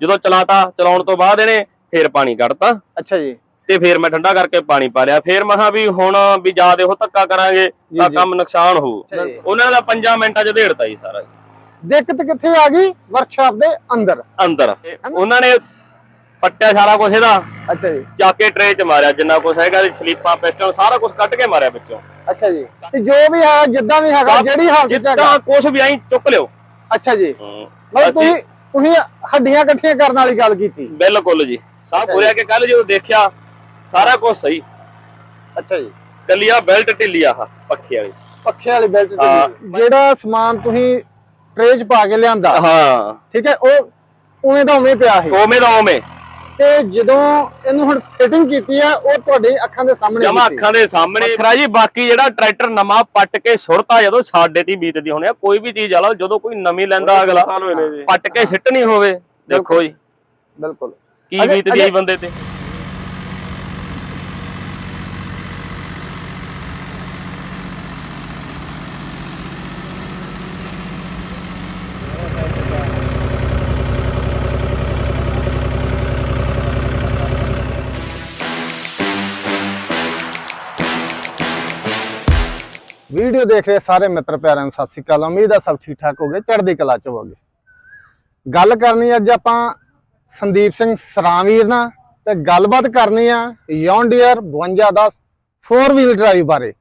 ਜਦੋਂ ਚਲਾਤਾ ਚਲਾਉਣ ਤੋਂ ਬਾਅਦ ਇਹਨੇ ਫੇਰ ਪਾਣੀ ਕੱਢਤਾ। ਅੱਛਾ ਜੀ। ਤੇ ਫੇਰ ਮੈਂ ਠੰਡਾ ਕਰਕੇ ਪਾਣੀ ਪਾ ਲਿਆ। ਫੇਰ ਮਹਾ ਵੀ ਹੁਣ ਵੀ ਜ਼ਿਆਦਾ ਉਹ ਧੱਕਾ ਕਰਾਂਗੇ ਤਾਂ। ਕੰਮ ਨੁਕਸਾਨ ਜੀ। ਉਹਨਾਂ ਦਾ 5 ਮਿੰਟਾਂ ਚ ਢੇੜਤਾ ਜੀ ਸਾਰਾ। ਦਿੱਕਤ ਕਿੱਥੇ ਆ ਗਈ? ਵਰਕਸ਼ਾਪ ਦੇ ਅੰਦਰ। ਅੰਦਰ। ਉਹਨਾਂ ਨੇ ਪੱਟਿਆ ਸਾਰਾ ਕੁਝ ਇਹਦਾ ਅੱਛਾ ਜੀ। ਚੱਕ ਕੇ ਟਰੇ ਚ ਮਾਰਿਆ ਜਿੰਨਾ ਕੁਝ ਹੈਗਾ ਸਲੀਪਾਂ ਪਿਸਟਨ ਸਾਰਾ ਕੁਝ ਕੱਢ ਕੇ ਮਾਰਿਆ ਵਿੱਚੋਂ। ਅੱਛਾ ਜੀ। ਤੇ ਜੋ ਵੀ ਹੈ ਜਿੱਦਾਂ ਵੀ ਹੈਗਾ ਜਿਹੜੀ ਹਾਲਤ ਚ ਹੈਗਾ। ਜਿੱਦਾਂ ਕੁਝ ਵੀ ਆਈ ਚੁੱਕ ਲਿਓ। ਅੱਛਾ ਜੀ। ਹੂੰ। ਮਤਲਬ ਤੁਸੀਂ ਤੁਸੀਂ ਹੱਡੀਆਂ ਇਕੱਠੀਆਂ ਕਰਨ ਵਾਲੀ ਗੱਲ ਕੀਤੀ। ਬਿਲਕੁਲ ਜੀ। ਸਭ। ਪੂਰਿਆ ਕੇ ਕੱਲ ਜਦੋਂ ਦੇਖਿਆ ਸਾਰਾ ਕੁਝ ਸਹੀ। ਅੱਛਾ ਜੀ। ਕੱਲੀ ਆ ਬੈਲਟ ਢਿੱਲੀ ਆ ਪੱਖੇ ਵਾਲੀ। ਪੱਖੇ ਵਾਲੀ ਬੈਲਟ ਹਾਂ। ਜਿਹੜਾ ਸਮਾਨ ਤੁਸੀਂ ਟ੍ਰੇਜ ਪਾ ਕੇ ਲਿਆਂਦਾ ਹਾਂ। ਠੀਕ ਹੈ ਉਹ ਉਵੇਂ ਦਾ ਉਵੇਂ ਪਿਆ ਸੀ ਓਵੇਂ ਦਾ ਓਵੇਂ ਤੇ ਜਦੋਂ ਇਹਨੂੰ ਹੁਣ ਫਿਟਿੰਗ ਕੀਤੀ ਆ ਉਹ ਤੁਹਾਡੀ ਅੱਖਾਂ ਦੇ ਸਾਹਮਣੇ ਜਮਾ। ਅੱਖਾਂ ਦੇ ਸਾਹਮਣੇ। ਖਰਾ ਜੀ ਬਾਕੀ ਜਿਹੜਾ ਟਰੈਕਟਰ ਨਵਾਂ ਪੱਟ ਕੇ ਸੁਰਤਾ ਜਦੋਂ ਸਾਡੇ ਤੇ ਹੀ ਬੀਤਦੀ ਹੋਣੀ ਆ ਕੋਈ ਵੀ ਚੀਜ਼ ਆਲਾ ਜਦੋਂ ਕੋਈ ਨਵੀਂ ਲੈਂਦਾ ਅਗਲਾ ਪੱਟ ਕੇ ਸਿੱਟਣੀ ਹੋਵੇ। ਦੇਖੋ ਜੀ। ਬਿਲਕੁਲ। ਕੀ ਬੀਤਦੀ ਅਜੇ- ਬੰਦੇ ਤੇ? ਵੀਡੀਓ ਦੇਖ ਰਹੇ ਸਾਰੇ ਮਿੱਤਰ ਪਿਆਰਿਆਂ ਨੂੰ ਸਤਿ ਸ੍ਰੀ ਅਕਾਲ। ਉਮੀਦ ਹੈ ਸਭ ਠੀਕ ਠਾਕ ਹੋਗੇ, ਚੜ੍ਹਦੀ ਕਲਾ ਚ ਹੋਗੇ ਗੱਲ ਕਰਨੀ ਅੱਜ ਆਪਾਂ ਸੰਦੀਪ ਸਿੰਘ ਸਰਾਵੀਰ ਨਾਲ ਤੇ ਗੱਲਬਾਤ ਕਰਨੀ ਆ ਯੌਂਡੀਅਰ 5210 4 ਵੀਲ ਡਰਾਈਵ ਬਾਰੇ।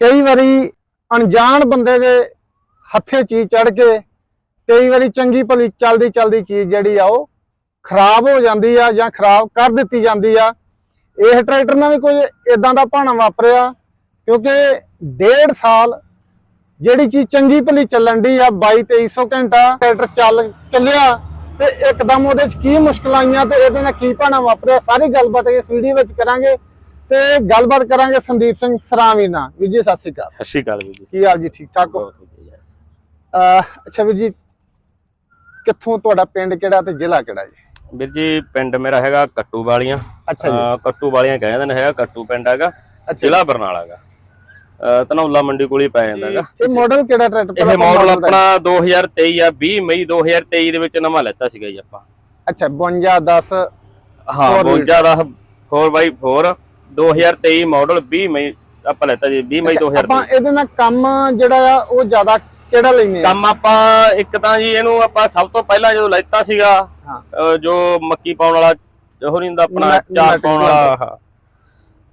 ਕਈ ਵਾਰੀ ਅਣਜਾਣ ਬੰਦੇ ਦੇ ਹੱਥੇ ਚੀਜ਼ ਚੜ ਕੇ, ਕਈ ਵਾਰੀ ਚੰਗੀ ਭਲੀ ਚੱਲਦੀ ਚੱਲਦੀ ਚੀਜ਼ ਜਿਹੜੀ ਆ ਉਹ ਖਰਾਬ ਹੋ ਜਾਂਦੀ ਆ ਜਾਂ ਖਰਾਬ ਕਰ ਦਿੱਤੀ ਜਾਂਦੀ ਆ। ਇਹ ਟਰੈਕਟਰ ਨਾਲ ਵੀ ਕੁਝ ਇਦਾਂ ਦਾ ਭਾਣਾ ਵਾਪਰਿਆ, ਕਿਉਂਕਿ ਡੇਢ ਸਾਲ ਜਿਹੜੀ ਚੀਜ਼ ਚੰਗੀ ਭਲੀ ਚੱਲਣ ਦੀ ਆ 22 2300 ਘੰਟਾ ਟਰੈਕਟਰ ਚੱਲ ਚੱਲਿਆ ਤੇ ਇੱਕਦਮ ਉਹਦੇ ਚ ਕੀ ਮੁਸ਼ਕਲਾਂ ਆਈਆਂ ਤੇ ਇਹਦੇ ਨਾਲ ਕੀ ਭਾਣਾ ਵਾਪਰਿਆ ਸਾਰੀ ਗੱਲਬਾਤ ਇਸ ਵੀਡੀਓ ਵਿੱਚ ਕਰਾਂਗੇ ਤੇ ਗੱਲਬਾਤ ਕਰਾਂਗੇ ਸੰਦੀਪ ਸਿੰਘ ਸਰਾਵੀ ਨਾਲ। ਵੀਰ ਜੀ ਸਤਿ ਸ਼੍ਰੀ ਅਕਾਲ। ਸਤਿ ਸ਼੍ਰੀ ਅਕਾਲ ਜੀ। ਕੀ ਹਾਲ ਜੀ ਠੀਕ ਠਾਕ ਹੋ? ਅੱਛਾ ਵੀਰ ਜੀ ਕਿੱਥੋਂ ਤੁਹਾਡਾ ਪਿੰਡ ਕਿਹੜਾ ਤੇ ਜ਼ਿਲ੍ਹਾ ਕਿਹੜਾ ਜੀ? ਵੀਰ ਜੀ ਪਿੰਡ ਮੇਰਾ ਹੈਗਾ ਕੱਟੂ ਵਾਲੀਆਂ। ਅੱਛਾ ਜੀ। ਕੱਟੂ ਵਾਲੀਆਂ ਕਹਿੰਦੇ ਨੇ ਹੈਗਾ ਕੱਟੂ ਪਿੰਡ ਹੈਗਾ ਜ਼ਿਲ੍ਹਾ ਬਰਨਾਲਾ ਹੈਗਾ। ਧਨੌਲਾ ਮੰਡੀ ਕੋਲ ਹੀ ਪੈ ਜਾਂਦਾ ਹੈਗਾ। ਇਹ ਮਾਡਲ ਕਿਹੜਾ ਟਰੈਕਟਰ ਇਹ ਮਾਡਲ ਆਪਣਾ 2023 ਆ 20 ਮਈ 2023 ਦੇ ਵਿੱਚ ਨਵਾਂ ਲੈਤਾ ਸੀਗਾ ਜੀ ਆਪਾਂ। ਅੱਛਾ 52 10 ਹਾਂ Four wheel। 52 ਦਾ 4x4 2023 ਮਾਡਲ 20 ਮਈ ਆਪਾਂ ਲੈਤਾ ਜੀ 20 ਮਈ 2023 ਆਪਾਂ ਇਹਦੇ ਨਾਲ ਕੰਮ ਜਿਹੜਾ ਆ ਉਹ ਜ਼ਿਆਦਾ ਕਿਹੜਾ ਲੈਨੇ ਆ? ਕੰਮ ਆਪਾਂ ਇੱਕ ਤਾਂ ਜੀ ਇਹਨੂੰ ਆਪਾਂ ਸਭ ਤੋਂ ਪਹਿਲਾਂ ਜਦੋਂ ਲੈਤਾ ਸੀਗਾ ਜੋ ਮੱਕੀ ਪਾਉਣ ਵਾਲਾ ਉਹ ਨਹੀਂ ਹੁੰਦਾ ਆਪਣਾ ਚਾਰ ਪਾਉਣ ਵਾਲਾ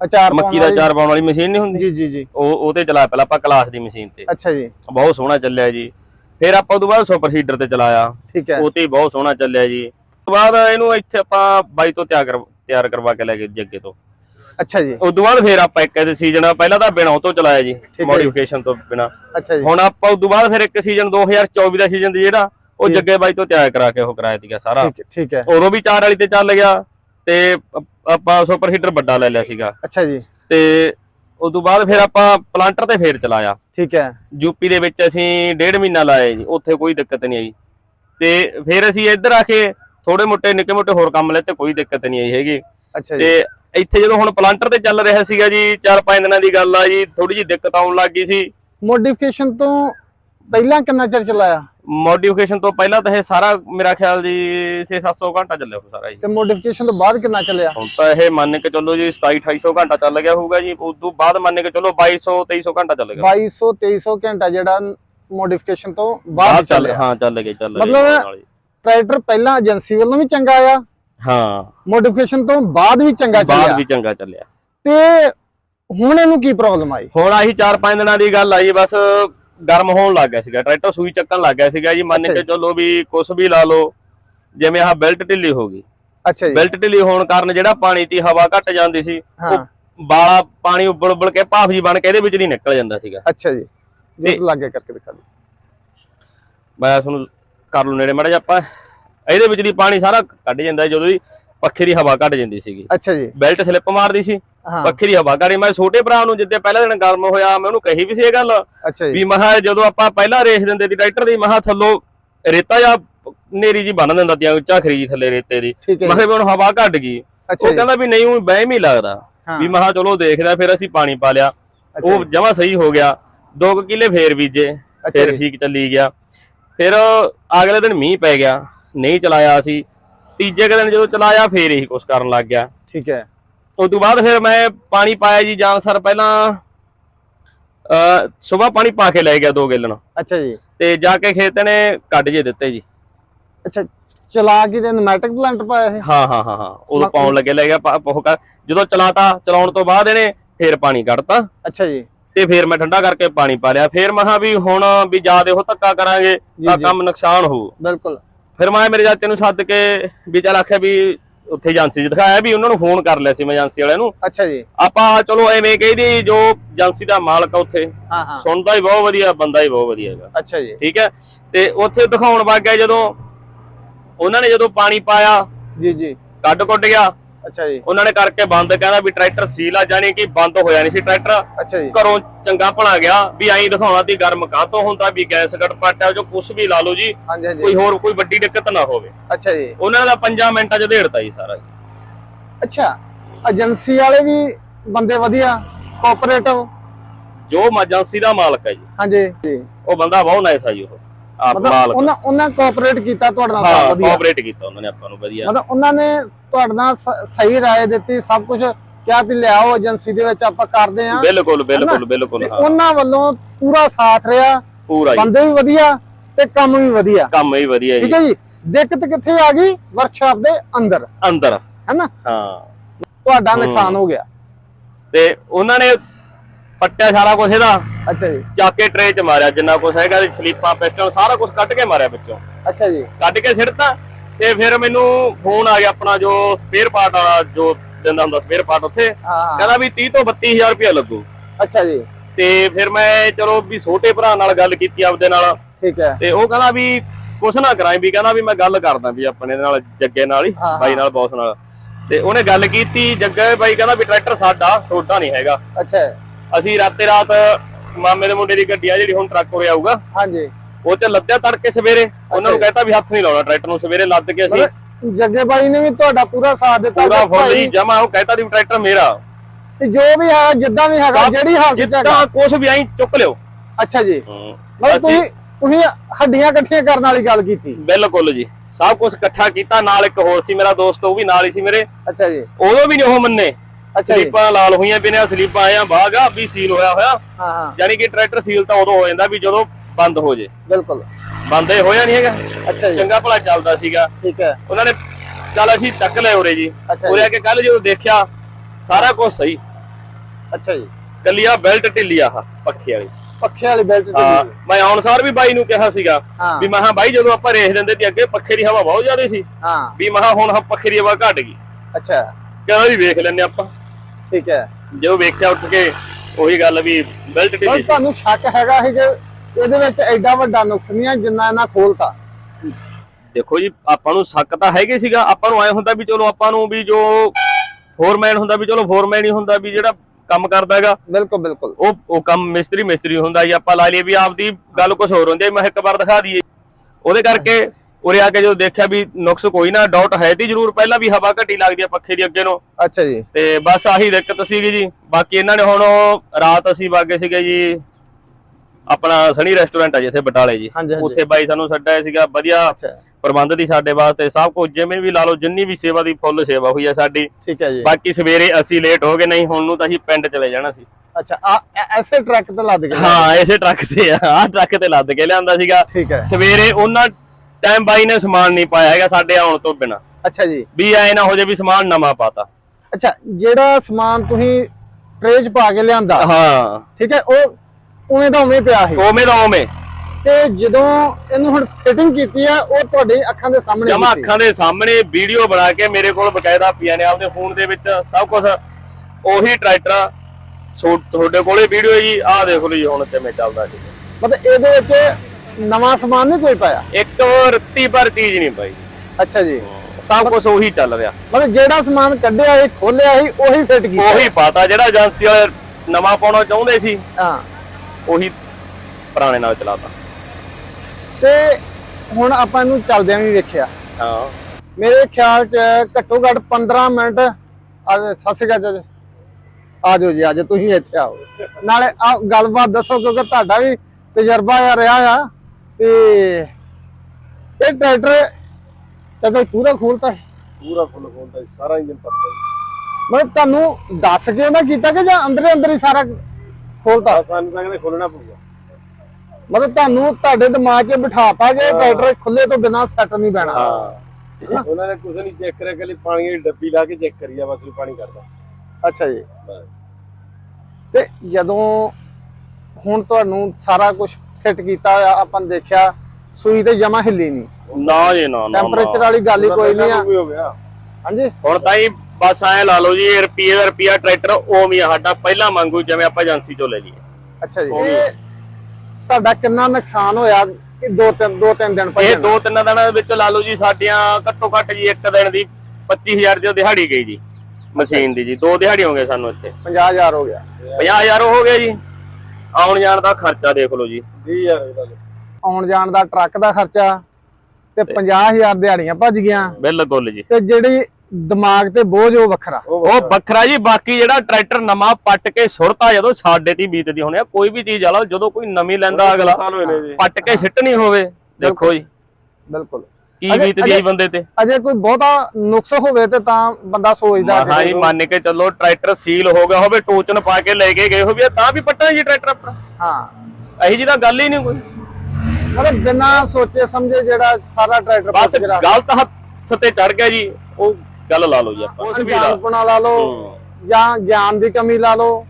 ਅਚਾਰ ਮੱਕੀ ਦਾ ਚਾਰ ਪਾਉਣ ਵਾਲੀ ਮਸ਼ੀਨ ਨਹੀਂ ਹੁੰਦੀ? ਜੀ ਜੀ ਜੀ। ਉਹ ਉਹ ਤੇ ਚਲਾਇਆ ਪਹਿਲਾਂ ਆਪਾਂ ਕਲਾਸ ਦੀ ਮਸ਼ੀਨ ਤੇ। ਅੱਛਾ ਜੀ। ਬਹੁਤ ਸੋਹਣਾ ਚੱਲਿਆ ਜੀ। ਫਿਰ ਆਪਾਂ ਉਦੋਂ ਬਾਅਦ ਸੁਪਰ ਸੀਡਰ ਤੇ ਚਲਾਇਆ। ਠੀਕ ਹੈ। ਉਹ ਤੇ ਬਹੁਤ ਸੋਹਣਾ ਚੱਲਿਆ ਜੀ। ਤੋਂ ਬਾਅਦ ਇਹਨੂੰ ਇੱਥੇ ਆਪਾਂ ਬਾਈ ਤੋਂ ਤਿਆਰ ਤਿਆਰ ਕਰਵਾ ਕੇ ਲੈ ਗਏ ਜੀ ਅੱਗੇ ਤੋਂ। ਅੱਛਾ ਜੀ। ਉਸ ਤੋਂ ਬਾਅਦ ਫਿਰ ਆਪਾਂ ਇੱਕ ਇਹਦੇ ਸੀਜ਼ਨ ਪਹਿਲਾਂ ਤਾਂ ਬਿਨਾਂ ਉਹ ਤੋਂ ਚਲਾਇਆ ਜੀ। ਮੋਡੀਫਿਕੇਸ਼ਨ ਤੋਂ ਬਿਨਾਂ। ਅੱਛਾ ਜੀ। ਹੁਣ ਆਪਾਂ ਉਸ ਤੋਂ ਬਾਅਦ ਫਿਰ ਇੱਕ ਸੀਜ਼ਨ 2024 ਦਾ ਸੀਜ਼ਨ ਜਿਹੜਾ ਉਹ। ਜੱਗੇ ਬਾਈ ਤੋਂ ਤਿਆਰ ਕਰਾ ਕੇ ਉਹ ਕਰਾਇਆ ਸੀਗਾ ਸਾਰਾ। ਠੀਕ ਹੈ ਠੀਕ ਹੈ। ਉਦੋਂ ਵੀ ਚਾਰ ਵਾਲੀ ਤੇ ਚੱਲ ਗਿਆ। ਤੇ ਆਪਾਂ ਸੁਪਰ ਹੀਟਰ ਵੱਡਾ ਲੈ ਲਿਆ ਸੀਗਾ। ਅੱਛਾ ਜੀ। ਤੇ ਉਸ ਤੋਂ ਬਾਅਦ ਫਿਰ ਆਪਾਂ ਪਲਾਂਟਰ ਤੇ ਫੇਰ ਚਲਾਇਆ। ਠੀਕ ਹੈ। ਯੂਪੀ ਦੇ ਵਿੱਚ ਅਸੀਂ ਡੇਢ ਮਹੀਨਾ ਲਾਇਆ ਜੀ ਉੱਥੇ ਕੋਈ ਦਿੱਕਤ ਨਹੀਂ ਆਈ। ਤੇ ਫਿਰ ਅਸੀਂ ਇੱਧਰ ਆ ਕੇ ਥੋੜੇ ਮੋਟੇ ਨਿੱਕੇ ਮੋਟੇ ਹੋਰ ਕੰਮ ਲੈਤੇ ਕੋਈ ਦਿੱਕਤ ਨਹੀਂ ਆਈ ਹੈਗੀ। ਅੱਛਾ ਜੀ। ਤੇ ਇੱਥੇ ਜਦੋਂ ਹੁਣ ਪਲਾਂਟਰ ਤੇ ਚੱਲ ਰਿਹਾ ਸੀਗਾ ਜੀ 4-5 ਦਿਨਾਂ ਦੀ ਗੱਲ ਆ ਜੀ ਥੋੜੀ ਜਿਹੀ ਦਿੱਕਤ ਆਉਣ ਲੱਗ ਗਈ ਸੀ। ਮੋਡੀਫਿਕੇਸ਼ਨ ਤੋਂ ਪਹਿਲਾਂ ਕਿੰਨਾ ਚਿਰ ਚਲਾਇਆ? ਮੋਡੀਫਿਕੇਸ਼ਨ ਤੋਂ ਪਹਿਲਾਂ ਤਾਂ ਇਹ ਸਾਰਾ ਮੇਰਾ ਖਿਆਲ ਜੀ 6-700 ਘੰਟਾ ਚੱਲਿਆ ਉਹ ਸਾਰਾ ਜੀ। ਤੇ ਮੋਡੀਫਿਕੇਸ਼ਨ ਤੋਂ ਬਾਅਦ ਕਿੰਨਾ ਚੱਲਿਆ? ਹੁਣ ਤਾਂ ਇਹ ਮੰਨ ਕੇ ਚੱਲੋ ਜੀ 27-2800 ਘੰਟਾ ਚੱਲ ਗਿਆ ਹੋਊਗਾ ਜੀ ਉਸ ਤੋਂ ਬਾਅਦ ਮੰਨ ਕੇ ਚੱਲੋ 2200-2300 ਘੰਟਾ ਚੱਲ ਗਿਆ। 2200 2300 ਘੰਟਾ ਜਿਹੜਾ ਮੋਡੀਫਿਕੇਸ਼ਨ ਤੋਂ ਬਾਅਦ ਬਾਅਦ ਚੱਲ ਹਾਂ ਚੱਲ ਗਿਆ ਚੱਲ ਮਤਲਬ। ਟਰੈਕਟਰ ਪਹਿਲਾਂ ਏਜੰਸੀ ਵੱਲੋਂ ਵੀ ਚੰਗਾ ਆਇਆ? ਹਾਂ। ਮੋਡੀਫਿਕੇਸ਼ਨ ਤੋਂ ਬਾਅਦ ਵੀ ਚੰਗਾ ਬਾਅਦ ਚੱਲਿਆ ਵੀ ਚੰਗਾ ਚੱਲਿਆ। ਤੇ ਹੁਣ ਇਹਨੂੰ ਕੀ ਪ੍ਰੋਬਲਮ ਆਈ? ਹੁਣ ਆਹੀ 4-5 ਦਿਨਾਂ ਦੀ ਗੱਲ ਆਈ ਬਸ ਗਰਮ ਹੋਣ ਲੱਗ ਗਿਆ ਸੀਗਾ ਟਰੈਕਟਰ ਸੂਈ ਚੱਕਣ ਲੱਗ ਗਿਆ ਸੀਗਾ ਜੀ ਮੰਨ ਕੇ ਜੀ। ਚੱਲੋ ਵੀ ਕੁਛ ਵੀ ਲਾ ਲਓ ਜਿਵੇਂ ਆਹ ਬੈਲਟ ਢਿੱਲੀ ਹੋ ਗਈ। ਅੱਛਾ ਜੀ। ਬੈਲਟ ਢਿੱਲੀ ਹੋਣ ਕਾਰਨ ਜਿਹੜਾ ਪਾਣੀ ਦੀ ਹਵਾ ਘਟ ਜਾਂਦੀ ਸੀ ਹਾਂ। ਬਾਲਾ ਪਾਣੀ ਉੱਬਲ ਉੱਬਲ ਕੇ ਭਾਫ ਜੀ ਬਣ ਕੇ ਇਹਦੇ ਵਿੱਚ ਨਹੀਂ ਨਿਕਲ ਜਾਂਦਾ ਸੀਗਾ। ਅੱਛਾ ਜੀ। ਦੁੱਧ ਲਾਗੇ ਕਰਕੇ ਦਿਖਾ ਦਿਓ। ਮੈਂ ਤੁਹਾਨੂੰ ਕਰ ਲੂ ਨੇੜੇ ਮਾੜਾ ਜਿਹਾ ਆਪਾਂ ਇਹਦੇ ਵਿੱਚ ਦੀ ਪਾਣੀ ਸਾਰਾ ਕੱਢ ਜਾਂਦਾ ਜਦੋਂ ਵੀ ਪੱਖੇ ਦੀ ਹਵਾ ਘਟ ਜਾਂਦੀ ਸੀਗੀ। ਅੱਛਾ ਜੀ। ਬੈਲਟ ਸਲਿੱਪ ਮਾਰਦੀ ਸੀ। ਪੱਖੇ ਦੀ ਹਵਾ ਘਟ। ਮੈਂ ਛੋਟੇ ਭਰਾ ਨੂੰ ਜਿੱਦੇ ਪਹਿਲਾ ਦਿਨ ਗਰਮ ਹੋਇਆ ਮੈਂ ਉਹਨੂੰ ਕਹੀ ਵੀ ਸੀ ਇਹ ਗੱਲ ਵੀ ਮਹਾ ਜਦੋਂ ਆਪਾਂ ਪਹਿਲਾਂ ਰੇਸ ਦਿੰਦੇ ਸੀ ਟਰੈਕਟਰ ਦੀ ਮਹਾ ਥੱਲੋਂ ਰੇਤਾ ਜਾਂ ਨੇਰੀ ਜੀ ਬੰਨ ਦਿੰਦਾ ਤਿਆਂ ਝਾਖਰੀ ਜੀ ਥੱਲੇ ਰੇਤੇ ਦੀ। ਮੈਂ। ਕਿਹਾ ਵੀ ਹੁਣ ਹਵਾ ਘਟ ਗਈ। ਉਹ ਕਹਿੰਦਾ ਵੀ ਨਹੀਂ ਉਹ ਬਹਿਮ ਹੀ ਲੱਗਦਾ। ਵੀ ਮਹਾ ਚਲੋ ਦੇਖਦਾ ਫਿਰ ਅਸੀਂ ਪਾਣੀ ਪਾ ਲਿਆ। ਉਹ ਜਮਾ ਸਹੀ ਹੋ ਗਿਆ। 2 ਕਿੱਲੇ ਫੇਰ ਬੀਜੇ ਫਿਰ ਠੀਕ ਚੱਲੀ ਗਿਆ। ਫਿਰ ਅਗਲੇ ਦਿਨ ਮੀਂਹ ਪੈ ਗਿਆ। ਨਹੀਂ ਚਲਾਇਆ ਸੀ ਤੀਜੇ ਕੁ ਦਿਨ ਜਦੋਂ ਚਲਾਇਆ ਫੇਰ ਇਹੀ ਕੁਛ ਕਰਨ ਲੱਗ ਗਿਆ। ਠੀਕ ਹੈ। ਉਸ ਤੋਂ ਬਾਅਦ ਫਿਰ ਮੈਂ ਪਾਣੀ ਪਾਇਆ ਜੀ ਜਾਨ ਸਰ ਪਹਿਲਾਂ ਅ ਸਵੇਰ ਪਾਣੀ ਪਾ ਕੇ ਲੈ ਗਿਆ ਦੋ ਗੇਲਣ। ਅੱਛਾ ਜੀ। ਤੇ ਜਾ ਕੇ ਖੇਤ ਨੇ ਕੱਢ ਜੇ ਦਿੱਤੇ ਜੀ। ਅੱਛਾ ਚਲਾ ਕੇ ਤੇ ਨਮੈਟਿਕ ਪਲਾਂਟ ਪਾਇਆ ਇਹ? ਹਾਂ ਹਾਂ ਹਾਂ ਹਾਂ। ਉਦੋਂ ਪਾਉਣ ਲੱਗੇ ਲੈ ਗਿਆ ਪਾ- ਉਹ ਕਰ ਜਦੋਂ ਚਲਾਤਾ ਚਲਾਉਣ ਤੋਂ ਬਾਅਦ ਇਹਨੇ ਫੇਰ ਪਾਣੀ ਕੱਢਤਾ। ਅੱਛਾ ਜੀ। ਤੇ ਫੇਰ ਮੈਂ ਠੰਡਾ ਕਰਕੇ ਪਾਣੀ ਪਾ ਲਿਆ। ਫੇਰ ਮਹਾ ਵੀ ਹੁਣ ਵੀ ਜ਼ਿਆਦਾ ਉਹ ਧੱਕਾ ਕਰਾਂਗੇ ਤਾਂ ਜੀ। ਕੰਮ ਨੁਕਸਾਨ ਹੋਊ। ਬਿਲਕੁਲ। ਫਿਰ ਮੈਂ ਮੇਰੇ ਚਾਚੇ ਨੂੰ ਸੱਦ ਕੇ ਵੀ ਚੱਲ ਆਖਿਆ ਵੀ ਉੱਥੇ ਏਜੰਸੀ 'ਚ ਦਿਖਾਇਆ ਵੀ ਉਹਨਾਂ ਨੂੰ ਫੋਨ ਕਰ ਲਿਆ ਸੀ ਮੈਂ ਏਜੰਸੀ ਵਾਲਿਆਂ ਨੂੰ। ਅੱਛਾ ਜੀ। ਆਪਾਂ ਚਲੋ ਐਵੇਂ ਕਹਿੰਦੀ ਜੋ ਏਜੰਸੀ ਦਾ ਮਾਲਕ ਆ ਉੱਥੇ ਹਾਂ ਹਾਂ। ਸੁਣਦਾ ਹੀ ਬਹੁਤ ਵਧੀਆ ਬੰਦਾ ਹੀ ਬਹੁਤ ਵਧੀਆ ਹੈਗਾ। ਅੱਛਾ ਜੀ। ਠੀਕ ਹੈ? ਤੇ ਉੱਥੇ ਦਿਖਾਉਣ ਵਗ ਗਏ ਜਦੋਂ ਉਹਨਾਂ ਨੇ ਜਦੋਂ ਪਾਣੀ ਪਾਇਆ ਜੀ ਜੀ। ਕੱਢ ਕੁੱਟ ਗਿਆ। ਅੱਛਾ ਜੀ। ਉਹਨਾਂ ਨੇ ਕਰਕੇ ਬੰਦ ਕਹਿੰਦਾ ਵੀ ਟਰੈਕਟਰ ਸੀਲ ਆ ਜਾਣੀ ਕਿ ਬੰਦ ਹੋਇਆ ਨਹੀਂ ਸੀ ਟਰੈਕਟਰ। ਅੱਛਾ ਜੀ। ਘਰੋਂ ਚੰਗਾ ਭਲਾ ਗਿਆ ਵੀ ਐਂ ਦਿਖਾਉਣਾ ਤੀ ਗਰਮ ਕਾਹਤੋਂ ਹੁੰਦਾ ਵੀ ਗੈਸ ਪਾਟਿਆ ਜੋ ਕੁਛ ਵੀ ਲਾ ਲਓ ਜੀ ਕੋਈ ਹੋਰ ਕੋਈ ਵੱਡੀ ਦਿੱਕਤ ਨਾ ਹੋਵੇ। ਅੱਛਾ ਜੀ। ਉਹਨਾਂ ਦਾ 5 ਮਿੰਟਾਂ 'ਚ ਢੇੜਤਾ ਜੀ ਸਾਰਾ ਅੱਛਾ ਏਜੰਸੀ ਵਾਲੇ ਵੀ ਬੰਦੇ ਵਧੀਆ ਕੋਆਪਰੇਟਿਵ ਜੋ ਏਜੰਸੀ ਦਾ ਮਾਲਕ ਹੈ ਜੀ। ਹਾਂਜੀ। ਜੀ ਉਹ ਬੰਦਾ ਬਹੁਤ ਨਾਈਸ ਆ ਜੀ ਉਹ। ਮਾਲਕ ਉਹਨਾਂ ਉਹਨਾਂ ਕੋਆਪਰੇਟ ਕੀਤਾ ਤੁਹਾਡੇ ਨਾਲ ਹਾਂ ਵਧੀਆ। ਕੋਆਪਰੇਟ ਕੀਤਾ ਉਹਨਾਂ ਨੇ ਆਪਾਂ ਨੂੰ ਵਧੀਆ। ਮਤਲਬ ਉਹਨਾਂ ਨੇ ਤੁਹਾਡੇ ਨਾਲ ਸਹੀ ਰਾਏ ਦਿੱਤੀ ਸਭ ਕੁਝ ਕਿਹਾ ਵੀ ਲਿਆਓ ਏਜੰਸੀ ਦੇ ਵਿੱਚ ਆਪਾਂ ਕਰਦੇ ਆ ਬਿਲਕੁਲ ਬਿਲਕੁਲ ਬਿਲਕੁਲ ਹਾਂ। ਉਹਨਾਂ ਵੱਲੋਂ ਪੂਰਾ ਸਾਥ ਰਿਹਾ। ਪੂਰਾ ਬੰਦੇ ਵੀ ਵਧੀਆ ਤੇ ਕੰਮ ਵੀ ਵਧੀਆ। ਕੰਮ ਹੀ ਵਧੀਆ ਠੀਕ ਹੈ ਜੀ? ਦਿੱਕਤ ਕਿੱਥੇ ਆ ਗਈ? ਵਰਕਸ਼ਾਪ ਦੇ ਅੰਦਰ। ਅੰਦਰ। ਹੈਨਾ? ਹਾਂ। ਤੁਹਾਡਾ। ਨੁਕਸਾਨ ਹੋ ਗਿਆ। ਤੇ ਉਹਨਾਂ ਨੇ ਪੱਟਿਆ ਸਾਰਾ ਕੁਝ ਇਹਦਾ। ਅੱਛਾ ਜੀ। ਚੱਕ ਕੇ ਟਰੇ 'ਚ ਮਾਰਿਆ ਜਿੰਨਾ ਕੁਝ ਹੈਗਾ ਸਲੀਪਾਂ ਪਿਸਟਨ ਸਾਰਾ ਕੁਝ ਕੱਢ ਕੇ ਮਾਰਿਆ ਵਿੱਚੋਂ। ਅੱਛਾ ਜੀ। ਕੱਢ ਕੇ ਸਿੱਟਤਾ ਤੇ ਫਿਰ ਮੈਨੂੰ ਫੋਨ ਆ ਗਿਆ ਆਪਣਾ ਜੋ ਸਪੇਅਰ ਪਾਰਟ ਵਾਲਾ ਜੋ ਦਿੰਦਾ ਹੁੰਦਾ ਸਪੇਅਰ ਪਾਰਟ ਉੱਥੇ। ਕਹਿੰਦਾ ਵੀ 30 ਤੋਂ 32000 ਰੁਪਇਆ ਲੱਗੂ। ਅੱਛਾ ਜੀ। ਤੇ ਫਿਰ ਮੈਂ ਚਲੋ ਵੀ ਛੋਟੇ ਭਰਾ ਨਾਲ ਗੱਲ ਕੀਤੀ ਆਪਦੇ ਨਾਲ। ਠੀਕ ਹੈ। ਤੇ ਉਹ ਕਹਿੰਦਾ ਵੀ ਕੁਛ ਨਾ ਕਰਾਈ ਵੀ ਕਹਿੰਦਾ ਵੀ ਮੈਂ ਗੱਲ ਕਰਦਾ ਵੀ ਆਪਣੇ ਨਾਲ ਜੱਗੇ ਨਾਲ ਹੀ ਬਾਈ। ਨਾਲ ਬੌਸ ਨਾਲ। ਤੇ ਉਹਨੇ ਗੱਲ ਕੀਤੀ ਜੱਗੇ ਬਾਈ ਕਹਿੰਦਾ ਵੀ ਟਰੈਕਟਰ ਸਾਡਾ ਛੋਟਾ ਨਹੀਂ ਹੈਗਾ। ਅੱਛਾ। ਅਸੀਂ ਰਾਤੇ ਰਾਤ ਮਾਮੇ ਦੇ ਮੁੰਡੇ ਦੀ ਗੱਡੀ ਆ ਜਿਹੜੀ ਹੁਣ ਟਰੱਕ ਹੋਇਆ ਆਊਗਾ ਹਾਂਜੀ। ਉਹ ਤੇ ਲੱਦਿਆ ਤੜਕੇ ਸਵੇਰੇ। ਉਹਨਾਂ ਨੂੰ। ਕਹਿਤਾ ਵੀ ਹੱਥ ਨਹੀਂ ਲਾਉਣਾ ਟਰੈਕਟਰ ਨੂੰ ਸਵੇਰੇ ਲੱਦ ਕੇ ਅਸੀਂ ਜੱਗੇ ਬਾਈ ਨੇ ਵੀ ਤੁਹਾਡਾ ਪੂਰਾ ਸਾਥ ਦਿੱਤਾ ਪੂਰਾ ਫੁੱਲ ਜਮਾ ਉਹ ਕਹਿਤਾ ਵੀ ਟਰੈਕਟਰ ਮੇਰਾ। ਤੇ ਜੋ ਵੀ ਹੈ ਜਿੱਦਾਂ ਵੀ ਹੈਗਾ ਜਿਹੜੀ ਹਾਲਤ ਚ ਜਿੱਦਾਂ ਕੁਛ ਵੀ ਆਈ ਚੁੱਕ ਲਿਓ। ਅੱਛਾ ਜੀ। ਮਤਲਬ ਤੁਸੀਂ ਤੁਸੀਂ ਹੱਡੀਆਂ ਇਕੱਠੀਆਂ ਕਰਨ ਵਾਲੀ ਗੱਲ ਕੀਤੀ। ਬਿਲਕੁਲ ਜੀ। ਸਭ ਕੁਝ ਇਕੱਠਾ ਕੀਤਾ ਨਾਲ ਇੱਕ ਹੋਰ ਸੀ ਮੇਰਾ ਦੋਸਤ ਉਹ ਵੀ ਨਾਲ ਹੀ ਸੀ ਮੇਰੇ। ਅੱਛਾ ਜੀ। ਉਦੋਂ ਵੀ ਨਹੀਂ ਉਹ ਮੰਨੇ। ਸਲੀਪਾਂ ਲਾਲ ਹੋਈਆਂ ਬਿਨਾਂ ਸਲੀਪਾਂ ਆਇਆ ਬਾਗਾ ਵੀ ਸੀਲ ਹੋਇਆ ਹੋਇਆ। ਹਾਂ ਹਾਂ। ਯਾਨੀ ਕਿ ਟਰੈਕਟਰ ਸੀਲ ਤਾਂ ਉਦੋਂ ਹੋ ਜਾਂਦਾ ਵੀ ਜਦੋਂ ਬੰਦ ਹੋ ਜੇ। ਬਿਲਕੁਲ। ਬੰਦ ਇਹ ਹੋਇਆ ਨਹੀਂ ਹੈਗਾ। ਅੱਛਾ ਜੀ। ਚੰਗਾ ਭਲਾ ਚੱਲਦਾ ਸੀਗਾ। ਠੀਕ ਹੈ। ਉਹਨਾਂ ਨੇ ਚੱਲ ਅਸੀਂ ਚੱਕ ਲਏ ਉਰੇ ਜੀ। ਉਰੇ ਆ ਕੇ ਕੱਲ ਜਦੋਂ ਦੇਖਿਆ ਸਾਰਾ ਕੁਝ ਸਹੀ। ਅੱਛਾ ਜੀ। ਕੱਲੀ ਆ ਬੈਲਟ ਢਿੱਲੀ ਆ ਆਹ ਪੱਖੇ ਵਾਲੀ। ਪੱਖੇ ਵਾਲੀ ਬੈਲਟ ਹਾਂ ਮੈਂ ਆਉਣ ਸਾਰ ਵੀ ਬਾਈ ਨੂੰ ਕਿਹਾ ਸੀਗਾ ਹਾਂ। ਵੀ ਮਹਾ ਬਾਈ ਜਦੋਂ ਆਪਾਂ ਰੇਸ ਦਿੰਦੇ ਤੇ ਅੱਗੇ ਪੱਖੇ ਦੀ ਹਵਾ ਬਹੁਤ ਜ਼ਿਆਦਾ ਸੀ। ਹਾਂ। ਵੀ ਮਹਾ ਹੁਣ ਹ- ਪੱਖੇ ਦੀ ਹਵਾ ਘਟ ਗਈ। ਅੱਛਾ। ਕਹਿੰਦਾ ਵੀ ਵੇਖ ਲੈਨੇ ਆਪਾਂ। ਠੀਕ ਹੈ। ਜਦੋਂ ਵੇਖਿਆ ਉੱਠ ਕੇ ਉਹੀ ਗੱਲ ਵੀ ਬੈਲਟ ਢਿੱਲੀ ਪਰ ਸੀ। ਤੁਹਾਨੂੰ ਸ਼ੱਕ ਹੈਗਾ ਹੈ ਕਿ ਇਹਦੇ ਵਿੱਚ ਐਡਾ ਵੱਡਾ ਨੁਕਸ ਨਹੀਂ ਹੈ ਜਿੰਨਾ ਇਹਨਾਂ ਖੋਲਤਾ ਦੇਖੋ ਜੀ ਆਪਾਂ ਨੂੰ ਸ਼ੱਕ ਤਾਂ ਹੈਗੇ ਸੀਗਾ। ਆਪਾਂ ਨੂੰ ਐ ਹੁੰਦਾ ਵੀ ਚਲੋ ਆਪਾਂ ਨੂੰ ਵੀ ਜੋ ਫੋਰਮੈਨ ਹੁੰਦਾ ਵੀ ਚਲੋ ਫੋਰਮੈਨ ਹੀ ਹੁੰਦਾ ਵੀ ਜਿਹੜਾ ਕੰਮ ਕਰਦਾ ਹੈਗਾ। ਬਿਲਕੁਲ ਬਿਲਕੁਲ। ਉਹ ਉਹ ਕੰਮ ਮਿਸਤਰੀ ਮਿਸਤਰੀ ਹੁੰਦਾ ਜੀ। ਆਪਾਂ ਲਾ ਲਈਏ ਵੀ ਆਪਦੀ ਗੱਲ ਕੁਝ ਹੋਰ ਹੁੰਦੀ ਹੈ। ਮੈਂ ਇੱਕ ਵਾਰ ਦਿਖਾ ਦਈਏ। ਉਹਦੇ ਕਰਕੇ ਉਰੇ ਆ ਕੇ ਜਦੋਂ ਦੇਖਿਆ ਵੀ ਨੁਕਸ ਕੋਈ ਨਾ ਡਾਊਟ ਹੈ ਤੀ ਜ਼ਰੂਰ ਪਹਿਲਾਂ ਵੀ ਹਵਾ ਘੱਟੀ ਲੱਗਦੀ ਆ ਪੱਖੇ ਦੀ ਅੱਗੇ ਨੂੰ। ਅੱਛਾ ਜੀ। ਤੇ ਬਸ ਆਹੀ ਦਿੱਕਤ ਸੀਗੀ ਜੀ। ਬਾਕੀ ਇਹਨਾਂ ਨੇ ਹੁਣ ਉਹ ਰਾਤ ਅਸੀਂ ਵਾਗੇ ਸੀਗੇ ਜੀ ਆਪਣਾ ਸਣੀ ਰੈਸਟੋਰੈਂਟ ਆ ਜਿੱਥੇ ਬਟਾਲੇ ਜੀ। ਹਾਂਜੀ, ਹਾਂਜੀ। ਉੱਥੇ ਬਾਈ ਸਾਨੂੰ ਛੱਡਿਆ ਸੀਗਾ ਵਧੀਆ ਅੱਛਾ। ਪ੍ਰਬੰਧ ਦੀ ਸਾਡੇ ਵਾਸਤੇ ਸਭ ਕੁਝ ਜਿਵੇਂ ਵੀ ਲਾ ਲਓ ਜਿੰਨੀ ਵੀ ਸੇਵਾ ਦੀ ਫੁੱਲ ਸੇਵਾ ਹੋਈ ਆ ਸਾਡੀ। ਠੀਕ ਹੈ ਜੀ। ਬਾਕੀ ਸਵੇਰੇ ਅਸੀਂ ਲੇਟ ਹੋ ਗਏ ਨਹੀਂ ਹੁਣ ਨੂੰ ਤਾਂ ਅਸੀਂ ਪਿੰਡ ਚਲੇ ਜਾਣਾ ਸੀ। ਅੱਛਾ ਆ ਐ- ਐਸੇ ਟਰੱਕ ਤੇ ਲੱਦ ਕੇ ਲਿਆਏ। ਹਾਂ ਇਸੇ ਟਰੱਕ ਤੇ ਆ ਆਹ ਟਰੱਕ ਤੇ ਲੱਦ ਕੇ ਲਿਆਂਦਾ ਸੀਗਾ। ਠੀਕ ਹੈ। ਸਵੇਰੇ ਉਹਨਾਂ ਟਾਈਮ ਬਾਈ ਨੇ ਸਮਾਨ ਨਹੀਂ ਪਾਇਆ ਹੈਗਾ ਸਾਡੇ ਆਉਣ ਤੋਂ ਬਿਨਾ। ਅੱਛਾ ਜੀ। ਵੀ ਐ ਨਾ ਹੋ ਜੇ ਵੀ ਸਮਾਨ ਨਵਾਂ ਪਾਤਾ। ਅੱਛਾ ਜਿਹੜਾ ਸਮਾਨ ਤੁਸੀਂ ਟ੍ਰੇਜ ਪਾ ਕੇ ਲਿਆਂਦਾ ਹਾਂ। ਠੀਕ ਹੈ ਉਹ ਉਵੇਂ ਦਾ ਉਵੇਂ ਪਿਆ ਸੀ? ਉਵੇਂ ਦਾ ਉਵੇਂ। ਤੇ ਜਦੋਂ ਇਹਨੂੰ ਹੁਣ ਫਿਟਿੰਗ ਕੀਤੀ ਆ ਉਹ ਤੁਹਾਡੇ ਅੱਖਾਂ ਦੇ ਸਾਹਮਣੇ ਜਮਾ। ਅੱਖਾਂ ਦੇ ਸਾਹਮਣੇ ਵੀਡੀਓ ਬਣਾ ਕੇ ਮੇਰੇ ਕੋਲ ਬਕਾਇਦਾ ਪਈਆਂ ਨੇ ਆਪਦੇ ਫੋਨ ਦੇ ਵਿੱਚ ਸਭ ਕੁਝ ਉਹੀ ਟਰੈਕਟਰ ਤੁਹਾਡੇ ਕੋਲੇ ਵੀਡੀਓ ਜੀ ਆਹ ਦੇਖ ਜੀ ਹੁਣ ਕਿਵੇਂ ਚੱਲਦਾ ਜੀ। ਮਤਲਬ ਇਹਦੇ ਵਿੱਚ ਨਵਾਂ ਸਮਾਨ ਨਹੀਂ ਕੋਈ ਪਾਇਆ? ਇੱਕ ਰੱਤੀ ਪਰ ਚੀਜ਼ ਨਹੀਂ ਪਾਈ। ਅੱਛਾ ਜੀ। ਸਭ ਕੁਝ ਉਹੀ ਚੱਲ ਰਿਹਾ। ਮਤਲਬ ਜਿਹੜਾ ਸਮਾਨ ਕੱਢਿਆ ਸੀ ਖੋਲਿਆ ਸੀ ਉਹੀ ਫਿੱਟ ਕੀਤਾ। ਉਹੀ ਪਾਤਾ ਜਿਹੜਾ ਏਜੰਸੀ ਵਾਲੇ ਨਵਾਂ ਪਾਉਣਾ ਚਾਹੁੰਦੇ ਸੀ ਹਾਂ। ਉਹੀ ਪੁਰਾਣੇ ਨਾਲ ਚਲਾਤਾ। ਤੇ ਹੁਣ ਆਪਾਂ ਇਹਨੂੰ ਚੱਲਦਿਆਂ ਵੀ ਵੇਖਿਆ। ਹਾਂ। ਮੇਰੇ ਖਿਆਲ ਚ ਘੱਟੋ ਘੱਟ 15 ਮਿੰਟ ਸਤਿ ਸ਼੍ਰੀ ਅਕਾਲ ਜੀ। ਆ ਜਾਓ ਜੀ ਅੱਜ ਤੁਸੀਂ ਇੱਥੇ ਆਓ। ਨਾਲੇ ਆ ਗੱਲਬਾਤ ਦੱਸੋ ਕਿਉਂਕਿ ਤੁਹਾਡਾ ਵੀ ਤਜਰਬਾ ਆ ਰਿਹਾ ਆ। ਤੇ ਇਹ ਟਰੈਕਟਰ ਚਾਚਾ ਜੀ ਪੂਰਾ ਖੋਲਤਾ ਪੂਰਾ ਫੁੱਲ ਖੋਲਦਾ ਜੀ, ਸਾਰਾ ਇੰਜਨ ਜੀ। ਮਤਲਬ ਤੁਹਾਨੂੰ ਦੱਸ ਕੇ ਉਹਨਾਂ ਕੀਤਾ ਕਿ ਜਾਂ ਅੰਦਰੇ ਅੰਦਰ ਹੀ ਸਾਰਾ ਖੋਲਤਾ? ਸਾਨੂੰ ਤਾਂ ਕਹਿੰਦੇ ਖੋਲਣਾ ਪਊਗਾ। ਮਤਲਬ ਤੁਹਾਨੂੰ ਤੁਹਾਡੇ ਦਿਮਾਗ 'ਚ ਬਿਠਾਤਾ ਕਿ ਟਰੈਕਟਰ ਖੁੱਲੇ ਤੋਂ ਬਿਨਾਂ ਸੈੱਟ ਨਹੀਂ ਬੈਣਾ ਹਾਂ। ਉਹਨਾਂ ਨੇ ਕੁਝ ਨਹੀਂ ਚੈੱਕ ਕਰਿਆ ਕਿ ਪਾਣੀ ਦੀ ਡੱਬੀ ਲਾ ਕੇ ਚੈੱਕ ਕਰੀ ਆ ਬਸ ਵੀ ਪਾਣੀ ਕਰਦਾ ਅੱਛਾ ਜੀ। ਬਸ। ਤੇ ਜਦੋਂ ਹੁਣ ਤੁਹਾਨੂੰ ਸਾਰਾ ਕੁਝ ਫਿੱਟ ਕੀਤਾ ਹੋਇਆ ਆਪਾਂ ਦੇਖਿਆ ਸੂਈ ਤੇ ਜਮਾ ਹਿੱਲੀ ਨਹੀਂ। ਨਾ ਜੀ ਨਾ ਨਾ, ਟੈਂਪਰੇਚਰ ਵਾਲੀ ਗੱਲ ਹੀ ਕੋਈ ਨਹੀਂ ਆ। ਹਾਂਜੀ? ਹੁਣ ਤਾਂ ਹੀ ਬਸ ਐ ਲਾ ਲਓ ਜੀ ਇਹ ਰੁਪਈਏ ਦਾ ਰੁਪਈਆ ਟਰੈਕਟਰ ਉਵੇਂ ਹੀ ਸਾਡਾ ਪਹਿਲਾਂ ਮੰਗੂ ਜਿਵੇਂ ਆਪਾਂ ਏਜੰਸੀ ਚੋਂ ਲੈ ਲਈਏ। ਅੱਛਾ ਜੀ। ਇਹ ਤੁਹਾਡਾ ਕਿੰਨਾ ਨੁਕਸਾਨ ਹੋਇਆ? ਕਿ ਦੋ ਤਿੰਨ ਦੋ ਤਿੰਨ ਦਿਨ ਇਹ ਪਹਿਲਾਂ ਦੋ? ਤਿੰਨ ਦਿਨਾਂ ਦੇ ਵਿੱਚ ਲਾ ਲਓ ਜੀ ਸਾਡੀਆਂ ਘੱਟੋ ਘੱਟ ਜੀ ਇੱਕ ਦਿਨ ਦੀ 25000 ਦੀ ਦਿਹਾੜੀ ਗਈ ਜੀ ਮਸ਼ੀਨ ਦੀ ਜੀ। ਦੋ ਦਿਹਾੜੀ ਹੋ ਗਏ ਸਾਨੂੰ ਇੱਥੇ। 50000 ਹੋ ਗਿਆ। 50000 ਹੋ ਗਿਆ ਜੀ। ਆਉਣ ਜਾਣ ਦਾ ਖਰਚਾ ਦੇਖ ਲਓ ਜੀ। 20000 ਇਹਦਾ ਲਓ। ਆਉਣ ਜਾਣ ਦਾ ਟਰੱਕ ਦਾ ਖਰਚਾ ਤੇ 50000 ਦਿਹਾੜੀਆਂ ਭੱਜ ਗਈਆਂ। ਬਿਲਕੁਲ ਜੀ। ਤੇ ਜਿਹੜੀ ਦਿਮਾਗ ਤੇ ਬੋਝ ਉਹ ਵੱਖਰਾ। ਉਹ ਵੱਖਰਾ। ਜੀ ਬਾਕੀ ਜਿਹੜਾ ਟਰੈਕਟਰ ਨਵਾਂ ਪੱਟ ਕੇ ਸੁੱਟਤਾ ਜਦੋਂ ਸਾਡੇ ਤੇ ਬੀਤਦੀ ਹੋਣੀ ਆ ਕੋਈ ਵੀ ਚੀਜ਼ ਆਲਾ ਜਦੋਂ ਕੋਈ ਨਵੀਂ ਲੈਂਦਾ ਅਗਲਾ ਪੱਟ ਕੇ ਸਿੱਟਣੀ ਹੋਵੇ ਦੇਖੋ ਜੀ। ਬਿਲਕੁਲ। ਕੀ ਅਜੇ- ਬੀਤਦੀ ਹੈ ਬੰਦੇ ਤੇ? ਅਜੇ ਕੋਈ ਬਹੁਤਾ ਨੁਕਸ ਹੋਵੇ ਤੇ ਤਾਂ ਬੰਦਾ ਸੋਚਦਾ ਹਾਂ ਜੀ ਮੰਨ ਕੇ ਚੱਲੋ ਟਰੈਕਟਰ ਸੀਲ ਹੋ ਗਿਆ ਹੋਵੇ ਟੋਚਨ ਪਾ ਕੇ ਲੈ ਕੇ ਗਏ ਹੋਵੇ ਤਾਂ ਵੀ ਪੱਟਣਾ ਜੀ ਟਰੈਕਟਰ ਆਪਣਾ। ਹਾਂ। ਇਹੀ ਜੀ ਤਾਂ ਗੱਲ ਹੀ ਨਹੀਂ ਕੋਈ। ਮਤਲਬ ਬਿਨਾਂ ਸੋਚੇ ਸਮਝੇ ਜਿਹੜਾ ਸਾਰਾ ਟਰੈਕਟਰ ਬਸ ਪੱਟ ਗਲਤ ਹੱਥ ਤੇ ਚੜ ਗਿਆ ਜੀ ਉਹ ਗੱਲ ਲਾ ਲਓ ਜੀ ਆਪਾਂ। ਉਸ ਵੀ ਲਾ ਅਣਜਾਣਪੁਣਾ ਲਾ ਲਓ ਹੂੰ। ਜਾਂ ਗਿਆਨ ਦੀ ਕਮੀ ਲਾ ਲਓ।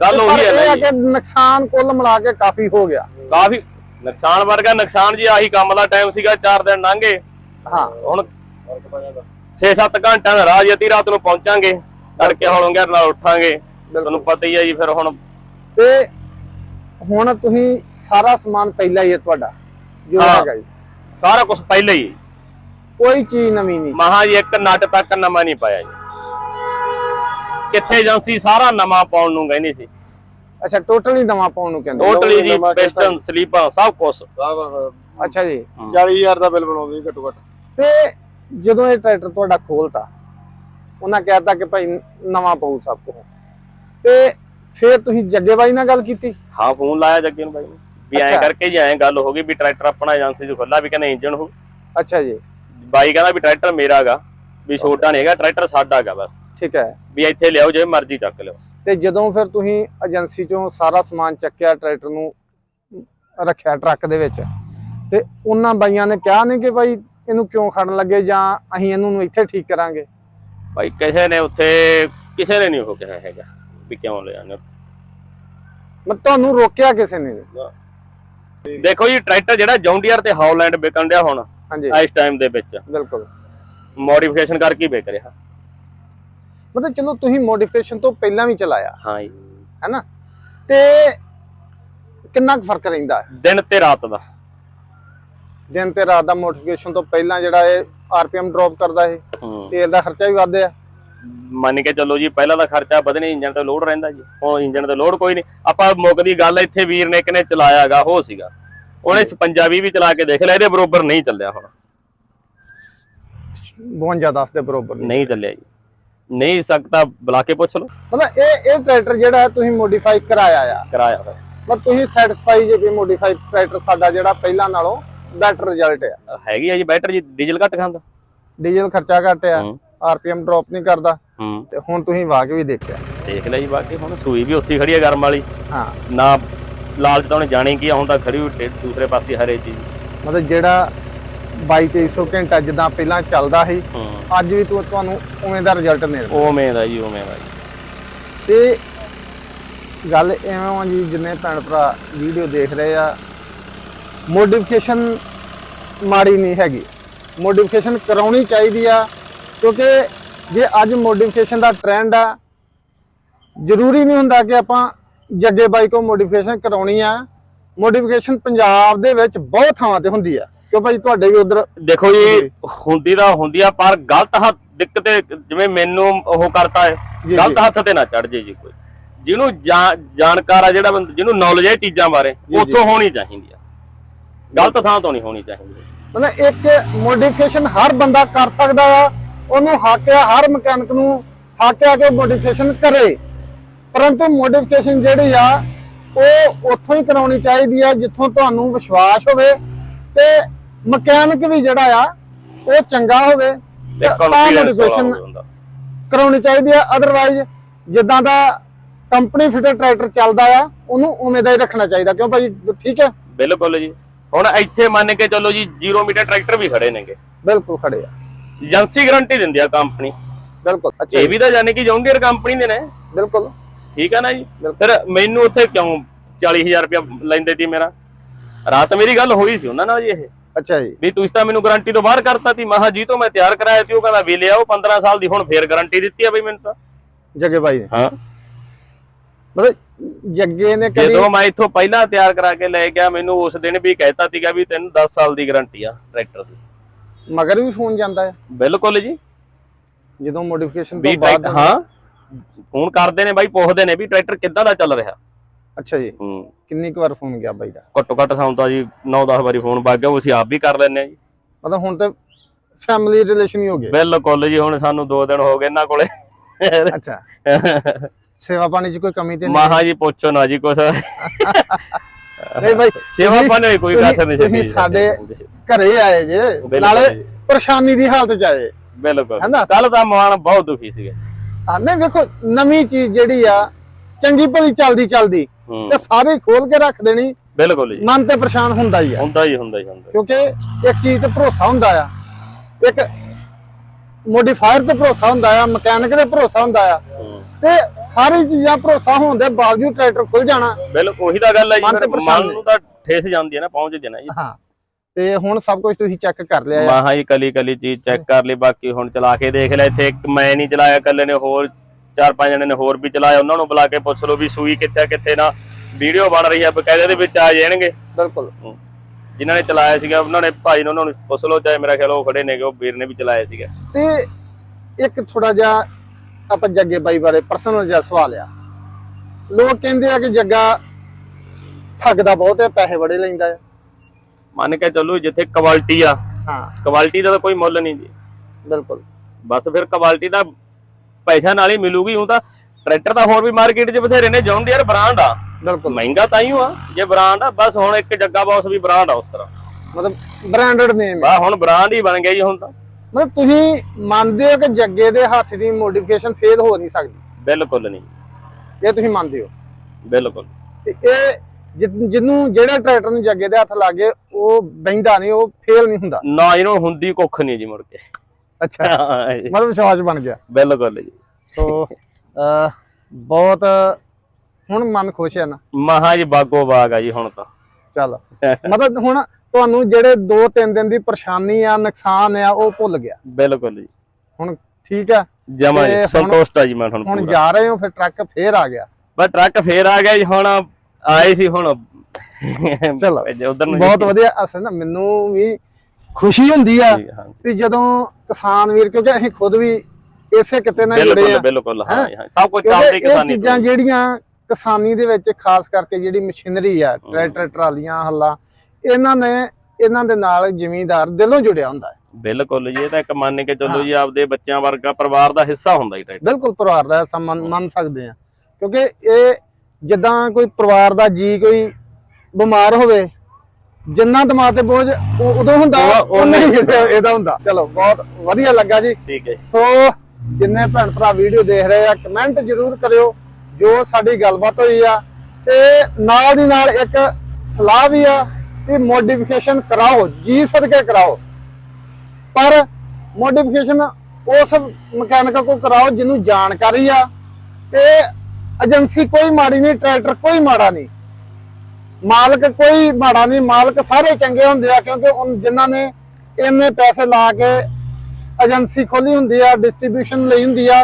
ਗੱਲ ਪਰ ਉਹੀ ਹੈ ਇਹ ਨਾ ਜੀ। ਕਿ ਨੁਕਸਾਨ ਕੁੱਲ ਮਿਲਾ ਕੇ ਕਾਫੀ ਹੋ ਗਿਆ। ਕਾਫੀ ਨੁਕਸਾਨ ਵਰਗਾ ਨੁਕਸਾਨ ਜੀ ਆਹੀ ਕੰਮ ਦਾ ਟਾਈਮ ਸੀਗਾ 4 ਦਿਨ ਲੰਘੇ। ਹਾਂ। ਹੁਣ ਫ਼ਰਕ ਪੈ ਜਾਂਦਾ 6-7 ਘੰਟਿਆਂ ਦਾ ਰਾਹ ਜੀ ਅੱਧੀ ਰਾਤ ਨੂੰ ਪਹੁੰਚਾਂਗੇ। ਤੜਕੇ ਹੌਲੋਂਗੇ ਨਾਲ ਉੱਠਾਂਗੇ। ਤੁਹਾਨੂੰ ਪਤਾ ਹੀ ਹੈ ਜੀ ਫਿਰ ਹੁਣ ਤੇ ਹੁਣ ਤੁਸੀਂ ਸਾਰਾ ਸਮਾਨ ਪਹਿਲਾਂ ਹੀ ਹੈ ਤੁਹਾਡਾ ਜੋ। ਹੈਗਾ ਜੀ। ਸਾਰਾ ਕੁਝ ਪਹਿਲਾਂ ਹੀ ਕੋਈ ਚੀਜ਼ ਨਵੀਂ ਨਹੀਂ। ਮਹਾ ਜੀ ਇੱਕ ਨਟ ਤੱਕ ਨਵਾਂ ਨਹੀਂ ਪਾਇਆ ਜੀ। ਕਿੱਥੇ ਏਜੰਸੀ ਸਾਰਾ ਨਵਾਂ ਪਾਉਣ ਨੂੰ ਕਹਿੰਦੀ ਸੀ। ਅੱਛਾ ਟੋਟਲੀ ਨਵਾਂ ਪਾਉਣ ਨੂੰ ਕਹਿੰਦੇ ਟੋਟਲੀ ਜੀ ਪਿਸਟਨ ਸਲੀਪਾਂ ਸਭ ਕੁਝ ਅੱਛਾ ਜੀ। 40000 ਦਾ ਬਿੱਲ ਬਣਾਉਂਦੇ ਜੀ ਘੱਟੋ ਘੱਟ। ਤੇ ਜਦੋਂ ਇਹ ਟਰੈਕਟਰ ਤੁਹਾਡਾ ਖੋਲਤਾ ਉਹਨਾਂ ਕਹਿਤਾ ਕਿ ਭਾਈ ਨਵਾਂ ਪਾਉ ਸਭ ਕੁਝ ਤੇ ਫਿਰ ਤੁਸੀਂ ਜੱਗੇ ਬਾਈ ਨਾਲ ਗੱਲ ਕੀਤੀ? ਹਾਂ ਫੋਨ ਲਾਇਆ ਜੱਗੇ ਨੂੰ ਬਾਈ ਨੂੰ। ਵੀ ਐਂ। ਕਰਕੇ ਜੀ ਐਂ ਗੱਲ ਹੋ ਗਈ ਵੀ ਟਰੈਕਟਰ ਆਪਣਾ ਏਜੰਸੀ 'ਚ ਖੁੱਲਾ ਵੀ ਕਹਿੰਦਾ ਇੰਜਨ ਹੋ ਅੱਛਾ ਜੀ। ਬਾਈ ਕਹਿੰਦਾ ਵੀ ਟਰੈਕਟਰ ਮੇਰਾ ਹੈਗਾ ਵੀ ਛੋਟਾ ਨਹੀਂ ਹੈਗਾ ਟਰੈਕਟਰ ਸਾਡਾ ਹੈਗਾ ਬਸ। ਠੀਕ ਹੈ। ਵੀ ਇੱਥੇ ਲਿਆਓ ਜੇ ਮਰਜ਼ੀ ਚੱਕ ਲਿਓ ਤੇ ਜਦੋਂ ਫਿਰ ਤੁਸੀਂ ਏਜੰਸੀ ਚੋਂ ਸਾਰਾ ਸਮਾਨ ਚੱਕਿਆ ਟਰੈਕਟਰ ਨੂੰ ਰੱਖਿਆ ਟਰੱਕ ਦੇ ਵਿੱਚ ਤੇ ਉਹਨਾਂ ਬਾਈਆਂ ਨੇ ਕਿਹਾ ਨਹੀਂ ਕਿ ਭਾਈ ਇਹਨੂੰ ਕਿਉਂ ਖੜਨ ਲੱਗੇ ਜਾਂ ਅਸੀਂ ਇਹਨੂੰ ਇੱਥੇ ਠੀਕ ਕਰਾਂਗੇ? ਬਾਈ ਕਿਸੇ ਨੇ ਉੱਥੇ ਕਿਸੇ ਨੇ ਨਹੀਂ ਉਹ ਕਿਹਾ ਹੈਗਾ ਵੀ ਕਿਉਂ ਲਿਆਣੇ ਮੈਂ ਤੁਹਾਨੂੰ ਰੋਕਿਆ ਕਿਸੇ ਨੇ। ਦੇਖੋ ਜੀ ਟਰੈਕਟਰ ਜਿਹੜਾ ਜੌਂਡੀਅਰ ਤੇ ਹਾਲੈਂਡ ਵਿਕਣ ਡਿਆ ਹੁਣ ਹਾਂਜੀ। ਇਸ ਟਾਈਮ ਦੇ ਵਿੱਚ। ਬਿਲਕੁਲ। ਮੋਡੀਫਿਕੇਸ਼ਨ ਕਰਕੇ ਵਿਕ ਰਿਹਾ। ਮਤਲਬ ਚਲੋ ਤੁਸੀਂ ਮੋਡੀਫਿਕੇਸ਼ਨ ਤੋਂ ਪਹਿਲਾਂ ਵੀ ਚਲਾਇਆ। ਹਾਂ ਜੀ। ਹੈਨਾ? ਤੇ ਕਿੰਨਾ ਕੁ ਫ਼ਰਕ ਰਹਿੰਦਾ? ਹੈ ਦਿਨ ਤੇ ਰਾਤ ਦਾ। ਦਿਨ ਤੇ ਰਾਤ ਦਾ ਮੋਡੀਫਿਕੇਸ਼ਨ ਤੋਂ ਪਹਿਲਾਂ ਜਿਹੜਾ ਇਹ ਆਰਪੀਐਮ ਡ੍ਰੌਪ ਕਰਦਾ ਇਹ ਹੂੰ। ਤੇਲ ਦਾ ਖਰਚਾ ਵੀ ਵੱਧਦਾ। ਹੈ ਮੰਨ ਕੇ ਚੱਲੋ ਜੀ ਪਹਿਲਾਂ ਦਾ ਖਰਚਾ ਵਧਣੇ ਇੰਜਨ ਤੇ ਲੋਡ ਰਹਿੰਦਾ ਜੀ। ਹੁਣ ਇੰਜਨ ਤੇ ਲੋਡ ਕੋਈ ਨਹੀਂ। ਆਪਾਂ ਮੁੱਕਦੀ ਗੱਲ ਇੱਥੇ ਵੀਰ ਨੇ ਕਿਨੇ ਚਲਾਇਆਗਾ ਉਹ ਸੀਗਾ। ਉਹਨੇ 56 ਵੀ ਚਲਾ ਕੇ ਦੇਖ ਲਿਆ ਇਹਦੇ ਬਰੋਬਰ ਨਹੀਂ ਚੱਲਿਆ ਹੁਣ। 52 10 ਦੇ ਬਰੋਬਰ। ਨਹੀਂ ਚੱਲਿਆ ਜੀ। ਨਹੀਂ ਸਕਦਾ ਬੁਲਾ ਕੇ ਪੁੱਛ ਲਓ। ਮਤਲਬ ਇਹ ਇਹ ਟਰੈਕਟਰ ਜਿਹੜਾ ਤੁਸੀਂ ਮੋਡੀਫਾਈ ਕਰਾਇਆ ਆ। ਕਰਾਇਆ ਹੋਇਆ। ਮਤਲਬ ਤੁਸੀਂ ਸੈਟੀਸਫਾਈ ਜੇ ਵੀ ਮੋਡੀਫਾਈ ਟਰੈਕਟਰ ਸਾਡਾ ਜਿਹੜਾ ਪਹਿਲਾਂ ਨਾਲੋਂ ਬੈਟਰ ਰਿਜ਼ਲਟ ਆ। ਹੈਗੀ ਆ ਜੀ ਬੈਟਰ ਜੀ ਡੀਜ਼ਲ ਘੱਟ ਖਾਂਦਾ। ਡੀਜ਼ਲ ਖਰਚਾ ਘੱਟ ਆ। ਆਰਪੀਐਮ ਡ੍ਰੌਪ ਨਹੀਂ ਕਰਦਾ। ਤੇ ਹੁਣ ਤੁਸੀਂ ਵਾਕ ਵੀ ਦੇਖਿਆ। ਦੇਖ ਲੈ ਜੀ ਬਾਕੀ ਹੁਣ ਸੂਈ ਵੀ ਉੱਥੇ ਖੜੀ ਆ ਗਰਮ ਵਾਲੀ। ਹਾਂ। ਨਾ ਲਾਲਚ ਤਾਂ ਉਹਨੇ ਜਾਣੀ ਕੀ ਹੁਣ ਤਾਂ ਖੜੀ ਦੂਸਰੇ ਪਾਸੇ ਹਰੇ ਚੀਜ਼। ਮਤਲਬ ਜਿਹੜਾ 22 2300 ਘੰਟਾ ਜਿੱਦਾਂ ਪਹਿਲਾਂ ਚੱਲਦਾ ਸੀ ਹੂੰ। ਅੱਜ ਵੀ ਤੁ- ਤੁਹਾਨੂੰ ਉਵੇਂ ਦਾ ਰਿਜ਼ਲਟ ਮਿਲਦਾ ਉਵੇਂ ਦਾ ਜੀ ਉਵੇਂ ਦਾ ਜੀ। ਤੇ ਗੱਲ ਐਵੇਂ ਆ ਜੀ ਜਿੰਨੇ ਭੈਣ ਭਰਾ ਵੀਡੀਓ ਦੇਖ ਰਹੇ ਆ ਮੋਡੀਫਿਕੇਸ਼ਨ ਮਾੜੀ ਨਹੀਂ ਹੈਗੀ। ਮੋਡੀਫਿਕੇਸ਼ਨ ਕਰਾਉਣੀ ਚਾਹੀਦੀ ਆ ਕਿਉਂਕਿ ਜੇ ਅੱਜ ਮੋਡੀਫਿਕੇਸ਼ਨ ਦਾ ਟ੍ਰੈਂਡ ਆ ਜ਼ਰੂਰੀ ਨਹੀਂ ਹੁੰਦਾ ਕਿ ਆਪਾਂ ਜੱਗੇ ਬਾਈ ਕੋ ਮੋਡੀਫਿਕੇਸ਼ਨ ਕਰਾਉਣੀ ਆ। ਮੋਡੀਫਿਕੇਸ਼ਨ ਪੰਜਾਬ ਦੇ ਵਿੱਚ ਬਹੁਤ ਥਾਵਾਂ ਤੇ ਹੁੰਦੀ ਆ। ਕਿਉਂ ਭਾਈ ਤੁਹਾਡੇ ਵੀ ਉਧਰ? ਦੇਖੋ ਜੀ ਹੁੰਦੀ ਤਾਂ ਹੁੰਦੀ ਆ ਪਰ ਗਲਤ ਹੱਥ ਦਿੱਕਤ ਜਿਵੇਂ ਮੈਨੂੰ ਉਹ ਕਰਤਾ ਹੈ ਗਲਤ। ਹੱਥ ਤੇ ਨਾ ਚੜ ਜੇ ਜੀ ਕੋਈ। ਜਿਹਨੂੰ ਜਾਣਕਾਰ ਆ ਜਿਹੜਾ ਜਿਹਨੂੰ ਨੌਲੇਜ ਹੈ ਚੀਜ਼ਾਂ ਬਾਰੇ। ਉੱਥੋਂ ਹੋਣੀ ਚਾਹੀਦੀ ਆ। ਗਲਤ ਥਾਂ ਤੋਂ ਨਹੀਂ ਹੋਣੀ ਚਾਹੀਦੀ। ਮਤਲਬ ਇੱਕ ਮੋਡੀਫਿਕੇਸ਼ਨ ਹਰ ਬੰਦਾ ਕਰ ਸਕਦਾ ਆ ਉਹਨੂੰ ਹੱਕ ਆ ਹਰ ਮਕੈਨਿਕ ਨੂੰ ਹੱਕ ਆ ਕਿ ਮੋਡੀਫਿਕੇਸ਼ਨ ਕਰੇ। ਪਰੰਤੂ ਮੋਡੀਫਿਕੇਸ਼ਨ ਜਿਹੜੀ ਆ ਉਹ ਉੱਥੋਂ ਹੀ ਕਰਾਉਣੀ ਚਾਹੀਦੀ ਆ ਜਿੱਥੋਂ ਤੁਹਾਨੂੰ ਵਿਸ਼ਵਾਸ ਹੋਵੇ ਤੇ ਮਕੈਨਿਕ ਵੀ ਜਿਹੜਾ ਆ ਉਹ ਚੰਗਾ ਹੋਵੇ ਤੇ ਕਰਾਉਣੀ ਚਾਹੀਦੀ ਆ ਅਦਰਵਾਈਜ਼ ਜਿੱਦਾਂ ਦਾ ਕੰਪਨੀ ਫਿਟਰ ਟਰੈਕਟਰ ਚੱਲਦਾ ਆ ਉਹਨੂੰ ਉਵੇਂ ਦਾ ਹੀ ਰੱਖਣਾ ਚਾਹੀਦਾ। ਕਿਉਂ ਭਾਜੀ ਠੀਕ ਹੈ ਬਿਲਕੁਲ ਜੀ। ਹੁਣ ਇੱਥੇ ਮੰਨ ਕੇ ਚੱਲੋ ਜੀ 0 ਮੀਟਰ ਟਰੈਕਟਰ ਵੀ ਖੜੇ ਨੇਗੇ। ਬਿਲਕੁਲ ਖੜੇ ਆ। ਏਜੰਸੀ ਗਾਰੰਟੀ ਦਿੰਦੀ ਆ ਕੰਪਨੀ ਬਿਲਕੁਲ ਅੱਛਾ ਇਹ ਵੀ ਤਾਂ ਜਾਨੀ ਕਿ ਜੌਂਡੀਅਰ ਕੰਪਨੀ ਦੇ ਨੇ। ਬਿਲਕੁਲ। ਠੀਕ ਆ ਨਾ ਜੀ। ਫਿਰ ਮੈਨੂੰ ਉੱਥੇ ਕਿਉਂ 40000 ਰੁਪਇਆ ਲੈਂਦੇ ਸੀ ਮੇਰਾ? ਰਾਤ ਮੇਰੀ ਗੱਲ ਹੋਈ ਸੀ ਉਹਨਾਂ ਨਾਲ ਜੀ ਇਹ। ਅੱਛਾ ਜੀ। ਵੀ ਤੁਸੀਂ ਤਾਂ ਮੈਨੂੰ ਗਾਰੰਟੀ ਤੋਂ ਬਾਹਰ ਕਰਤਾ ਸੀ ਮਹਾ ਜੀ ਤੋਂ ਮੈਂ ਤਿਆਰ ਕਰਾਇਆ ਸੀ ਉਹ ਕਹਿੰਦਾ ਵੀ ਲਿਆਓ 15 ਸਾਲ ਦੀ ਹੁਣ ਫੇਰ ਗਾਰੰਟੀ ਦਿੱਤੀ ਆ ਬਈ ਮੈਨੂੰ ਤਾਂ। ਜੱਗੇ ਭਾਈ ਨੇ। ਹਾਂ। ਮਤਲਬ ਜੱਗੇ ਨੇ ਕਦੀ ਜਦੋਂ ਮੈਂ ਇੱਥੋਂ ਪਹਿਲਾਂ ਤਿਆਰ ਕਰਾ ਕੇ ਲੈ ਗਿਆ ਮੈਨੂੰ ਉਸ ਦਿਨ ਵੀ ਕਹਿਤਾ ਸੀਗਾ ਵੀ ਤੈਨੂੰ 10 ਸਾਲ ਦੀ ਗਾਰੰਟੀ ਆ ਟਰੈਕਟਰ ਦੀ। ਮਗਰ ਵੀ ਫੋਨ ਜਾਂਦਾ ਹੈ। ਬਿਲਕੁਲ ਜੀ। ਜਦੋਂ ਮੋਡੀਫਿਕੇਸ਼ਨ ਤੋਂ ਬਾਅਦ ਹਾਂ। ਫੋਨ ਕਰਦੇ ਨੇ ਬਾਈ ਪੁੱਛਦੇ ਨੇ ਵੀ ਟਰੈਕਟਰ ਕਿੱਦਾਂ ਦਾ ਚੱਲ ਰਿਹਾ। ਅੱਛਾ ਜੀ। ਹੂੰ। ਕਿੰਨੀ ਕੁ ਵਾਰ ਫੋਨ ਗਿਆ ਬਾਈ ਦਾ? ਘੱਟੋ ਘੱਟ ਸਾਨੂੰ ਤਾਂ ਜੀ 9-10 ਵਾਰੀ ਫੋਨ ਵੱਗ ਗਿਆ ਅਸੀਂ ਆਪ ਵੀ ਕਰ ਲੈਂਦੇ ਆ ਜੀ। ਮਤਲਬ ਹੁਣ ਤੇ ਫੈਮਿਲੀ ਰਿਲੇਸ਼ਨ ਹੀ ਹੋ ਗਏ। ਬਿਲਕੁਲ ਜੀ ਹੁਣ ਸਾਨੂੰ 2 ਦਿਨ ਹੋ ਗਏ ਇਹਨਾਂ ਕੋਲੇ। ਅੱਛਾ। ਸੇਵਾ ਪਾਣੀ 'ਚ ਕੋਈ ਕਮੀ ਤੇ ਨਹੀਂ? ਮਹਾ ਜੀ ਪੁੱਛੋ ਨਾ ਜੀ ਕੁਛ। ਨਹੀਂ ਬਾਈ ਸੇਵਾ ਪਾਣੇ ਕੋਈ ਕਸਰ ਨਹੀਂ ਛੱਡੀ ਸਾਡੇ ਘਰੇ ਆਏ ਜੇ ਨਾਲੇ ਪਰੇਸ਼ਾਨੀ ਦੀ ਹਾਲਤ 'ਚ ਆਏ। ਬਿਲਕੁਲ? ਕੱਲ ਤਾਂ ਮਨ ਬਹੁਤ ਦੁਖੀ ਸੀਗੇ। ਆ ਨਹੀਂ ਵੇਖੋ ਨਵੀਂ ਚੀਜ਼ ਜਿਹੜੀ ਆ ਚੰਗੀ ਭਲੀ ਚੱਲਦੀ ਚੱਲਦੀ ਹੂੰ ਤੇ ਸਾਰੇ ਖੋਲ ਕੇ ਰੱਖ ਦੇਣੀ ਬਿਲਕੁਲ ਜੀ। ਮਨ ਤੇ ਪਰੇਸ਼ਾਨ ਹੁੰਦਾ ਹੀ ਆ। ਹੁੰਦਾ ਹੀ ਹੁੰਦਾ ਹੀ ਹੁੰਦਾ ਕਿਉਂਕਿ ਇੱਕ ਚੀਜ਼ ਤੇ ਭਰੋਸਾ ਹੁੰਦਾ ਆ। ਇੱਕ ਮੋਡੀਫਾਇਰ ਤੇ ਭਰੋਸਾ ਹੁੰਦਾ ਆ ਮਕੈਨਿਕ ਤੇ ਭਰੋਸਾ ਹੁੰਦਾ ਆ। ਹੂੰ। ਤੇ ਸਾਰੀ ਚੀਜ਼ਾਂ ਭਰੋਸਾ ਹੋਣ ਦੇ ਬਾਵਜੂਦ ਟਰੈਕਟਰ ਖੁੱਲ ਜਾਣਾ। ਬਿਲਕੁਲ ਉਹੀ ਤਾਂ ਗੱਲ ਹੈ ਜੀ ਮਨ ਨੂੰ ਤਾਂ ਠੇਸ ਜਾਂਦੀ ਹੈ ਨਾ ਪਹੁੰਚ ਜਣਾ ਜੀ। ਹਾਂ। ਤੇ ਹੁਣ ਸਭ ਕੁਝ ਤੁਸੀਂ ਚੈੱਕ ਕਰ ਲਿਆ ਆ। ਮਾਹਾ ਜੀ ਕਲੀ ਕਲੀ ਚੀਜ਼ ਚੈੱਕ ਕਰ ਲਈ ਬਾਕੀ ਹੁਣ ਚਲਾ ਕੇ ਦੇਖ ਲੈ ਇੱਥੇ ਮੈਂ ਨਹੀਂ ਚਲਾਇਆ ਕੱਲੇ ਨੇ ਹੋਰ ਚਾਰ ਪੰਜ ਜਣੇ ਨੇ ਹੋਰ ਵੀ ਚਲਾਇਆ ਉਹਨਾਂ ਨੂੰ ਬੁਲਾ ਕੇ ਪੁੱਛ ਲਓ ਵੀ ਸੂਈ ਕਿੱਥੇ ਕਿੱਥੇ ਨਾ। ਵੀਡੀਓ ਬਣ ਰਹੀ ਹੈ ਬਕਾਇਦੇ ਦੇ ਵਿੱਚ ਆ ਜਾਣਗੇ। ਬਿਲਕੁਲ। ਜਿਨ੍ਹਾਂ ਨੇ ਚਲਾਇਆ ਸੀਗਾ ਉਹਨਾਂ ਨੇ ਭਾਈ ਨੇ ਉਹਨਾਂ ਨੂੰ ਪੁੱਛ ਲਓ ਚਾਹੇ ਮੇਰਾ ਖਿਆਲ ਉਹ ਖੜੇ ਨੇਗੇ ਉਹ ਵੀਰ ਨੇ ਵੀ ਚਲਾਇਆ ਸੀਗਾ। ਤੇ ਇੱਕ ਥੋੜਾ ਜਿਹਾ ਆਪਾਂ ਜੱਗੇ ਬਾਈ ਬਾਰੇ ਪਰਸਨਲ ਜਿਹਾ ਸਵਾਲ ਆ। ਲੋਕ ਕਹਿੰਦੇ ਆ ਕਿ ਜੱਗਾ ਠੱਗਦਾ ਬਹੁਤ ਹੈ ਪੈਸੇ ਬੜੇ ਲੈਂਦਾ ਹੈ ਮੰਨ ਕੇ ਚੱਲੋ ਜਿੱਥੇ ਕੁਆਲਿਟੀ ਆ ਹਾਂ। ਕੁਆਲਿਟੀ ਦਾ ਤਾਂ ਕੋਈ ਮੁੱਲ ਨਹੀਂ ਜੀ। ਬਿਲਕੁਲ। ਬਸ ਫਿਰ ਕੁਆਲਿਟੀ ਦਾ ਪੈਸਾ ਨਾਲ ਹੀ ਮਿਲੂਗੀ ਹੁਣ ਤਾਂ ਟਰੈਕਟਰ ਤਾਂ ਹੋਰ ਵੀ ਮਾਰਕੀਟ 'ਚ ਬਥੇਰੇ ਨੇ ਜੌਨ ਡੀਅਰ ਬ੍ਰਾਂਡ ਆ। ਬਿਲਕੁਲ। ਮਹਿੰਗਾ ਤਾਂ ਹੀ ਆ ਜੇ ਬ੍ਰਾਂਡ ਆ ਬਸ ਹੁਣ ਇੱਕ ਜੱਗਾ ਬਾਸ ਵੀ ਬ੍ਰਾਂਡ ਆ ਉਸ ਤਰ੍ਹਾਂ। ਮਤਲਬ ਬ੍ਰਾਂਡਡ ਨੇਮ ਬਾ ਹੁਣ ਬ੍ਰਾਂਡ ਹੀ ਬਣ ਗਿਆ ਜੀ ਹੁਣ ਤਾਂ। ਮਤਲਬ ਤੁਸੀਂ ਮੰਨਦੇ ਹੋ ਕਿ ਜੱਗੇ ਦੇ ਹੱਥ ਦੀ ਮੋਡੀਫਿਕੇਸ਼ਨ ਫੇਲ ਹੋ ਨਹੀਂ ਸਕਦੀ? ਬਿਲਕੁਲ ਨਹੀਂ। ਇਹ ਤੁਸੀਂ ਮੰਨਦੇ ਹੋ? ਬਿਲਕੁਲ। ਤੇ ਇਹ ਜਿਹਨੂੰ ਜਿਹੜੇ ਟਰੈਕਟਰ ਨੂੰ ਜੱਗੇ ਦੇ ਹੱਥ ਲੱਗੇ ਉਹ ਬੈਂਦਾ ਨਹੀਂ ਉਹ ਫੇਲ ਨਹੀਂ ਹੁੰਦਾ? ਨਾ ਇਹਨੂੰ ਹੁੰਦੀ ਕੁੱਖ ਨਹੀਂ ਜੀ ਮੁੜ ਕੇ। ਅੱਛਾ। ਮਤਲਬ ਵਿਸ਼ਵਾਸ ਬਣ ਗਿਆ। ਬਿਲਕੁਲ ਜੀ। ਸੋ ਅਹ, ਬਹੁਤ ਹੁਣ ਮਨ ਖੁਸ਼ ਹੈ ਨਾ? ਮਹਾ ਜੀ ਬਾਗੋ ਬਾਗ ਆ ਜੀ ਹੁਣ ਤਾਂ। ਚੱਲ। ਮਤਲਬ ਹੁਣ ਤੁਹਾਨੂੰ ਜਿਹੜੇ 2-3 ਦਿਨ ਦੀ ਪਰੇਸ਼ਾਨੀ ਆ ਨੁਕਸਾਨ ਆ ਉਹ ਭੁੱਲ ਗਿਆ। ਬਿਲਕੁਲ ਜੀ। ਹੁਣ ਠੀਕ ਆ? ਜਮਾ ਤੇ ਜੀ ਹੁਣ- ਸੰਤੁਸ਼ਟ ਆ ਜੀ ਮੈਂ ਹੁਣ ਹੁਣ ਪੂਰਾ। ਜਾ ਰਹੇ ਹੋ ਫਿਰ ਟਰੱਕ ਫੇਰ ਆ ਗਿਆ। ਬਸ ਟਰੱਕ ਫੇਰ ਆ ਗਿਆ ਜੀ ਹੁਣ ਆਏ ਸੀ ਹੁਣ। ਚਲੋ। ਉਧਰ ਨੂੰ ਬਹੁਤ ਵਧੀਆ। ਅਸਲ ਨਾ ਮੈਨੂੰ ਵੀ ਖੁਸ਼ੀ ਹੁੰਦੀ ਆ ਜੀ, ਹਾਂਜੀ। ਵੀ ਜਦੋਂ ਕਿਸਾਨ ਵੀਰ ਕਿਉਂਕਿ ਅਸੀਂ ਖੁਦ ਵੀ ਇਸੇ ਕਿਤੇ ਨਾਲ ਜੁੜੇ ਬਿਲਕੁਲ ਆ ਬਿਲਕੁਲ ਹਾਂ ਹੈਂ? ਸਭ ਕੁਝ ਕਿਉਂਕਿ ਚੱਲਦੀ ਇਹ ਕਿਸਾਨੀ ਚੀਜ਼ਾਂ ਤੋਂ। ਜਿਹੜੀਆਂ ਕਿਸਾਨੀ ਦੇ ਵਿੱਚ ਖਾਸ ਕਰਕੇ ਜਿਹੜੀ ਮਸ਼ੀਨਰੀ ਆ ਟਰੈਕਟਰ ਟਰਾਲੀਆਂ ਹੱਲਾ ਇਹਨਾਂ ਨੇ ਇਹਨਾਂ ਦੇ ਨਾਲ ਜ਼ਿਮੀਂਦਾਰ ਦਿਲੋਂ ਜੁੜਿਆ ਹੁੰਦਾ ਹੈ ਬਿਲਕੁਲ ਜੀ ਇਹ ਤਾਂ ਇੱਕ ਮੰਨ ਕੇ ਚੱਲੋ। ਜੀ ਆਪਦੇ ਬੱਚਿਆਂ ਵਰਗਾ ਪਰਿਵਾਰ ਦਾ ਹਿੱਸਾ ਹੁੰਦਾ ਜੀ ਟਰੈਕਟਰ ਬਿਲਕੁਲ ਪਰਿਵਾਰ ਦਾ ਹਿੱਸਾ ਮੰਨ ਮੰਨ ਸਕਦੇ ਆ ਕਿਉਂਕਿ ਇਹ ਜਿੱਦਾਂ ਕੋਈ ਪਰਿਵਾਰ ਦਾ ਜੀ ਕੋਈ ਬਿਮਾਰ ਹੋਵੇ ਜਿੰਨਾ ਦਿਮਾਗ ਤੇ ਬੋਝ ਉਦੋਂ ਹੁੰਦਾ ਉਹ- ਨਹੀਂ ਇਹਦਾ ਹੁੰਦਾ। ਚਲੋ ਬਹੁਤ ਵਧੀਆ ਲੱਗਾ ਜੀ। ਠੀਕ ਹੈ ਸੋ ਜਿੰਨੇ ਭੈਣ ਭਰਾ ਵੀਡੀਓ ਦੇਖ ਰਹੇ ਆ ਕਮੈਂਟ ਜ਼ਰੂਰ ਕਰਿਓ ਜੋ ਸਾਡੀ ਗੱਲਬਾਤ ਹੋਈ ਆ। ਤੇ ਨਾਲ ਦੀ ਨਾਲ ਇੱਕ ਸਲਾਹ ਵੀ ਆ ਕਿ ਮੋਡੀਫਿਕੇਸ਼ਨ ਕਰਾਓ ਜੀ ਸਦਕੇ ਕਰਾਓ। ਪਰ ਮੋਡੀਫਿਕੇਸ਼ਨ ਉਸ ਮਕੈਨਿਕ ਕੋ ਕਰਾਓ ਜਿਹਨੂੰ ਜਾਣਕਾਰੀ ਆ। ਤੇ ਏਜੰਸੀ ਕੋਈ ਮਾੜੀ ਨਹੀਂ ਟਰੈਕਟਰ ਕੋਈ ਮਾੜਾ ਨਹੀਂ। ਮਾਲਕ ਕੋਈ ਮਾੜਾ ਨਹੀਂ, ਮਾਲਕ ਸਾਰੇ ਚੰਗੇ ਹੁੰਦੇ ਆ ਕਿਉਂਕਿ ਉਨ ਜਿਨ੍ਹਾਂ ਨੇ ਇੰਨੇ ਪੈਸੇ ਲਾ ਕੇ ਏਜੰਸੀ ਖੋਲੀ ਹੁੰਦੀ ਆ ਡਿਸਟ੍ਰੀਬਿਊਸ਼ਨ ਲਈ ਹੁੰਦੀ ਆ,